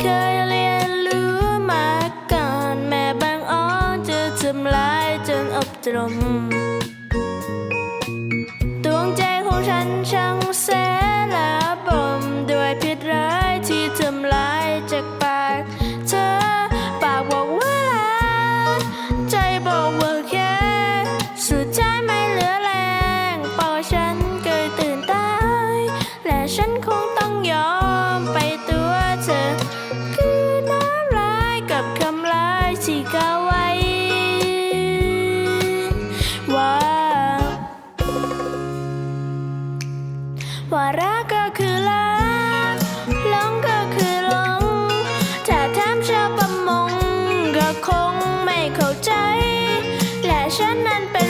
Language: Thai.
เคยเรียนรู้มาก่อน แม่บางอ้อนจะทำลายจนอบตรมดวงใจของฉัน ฉันนั้นเป็น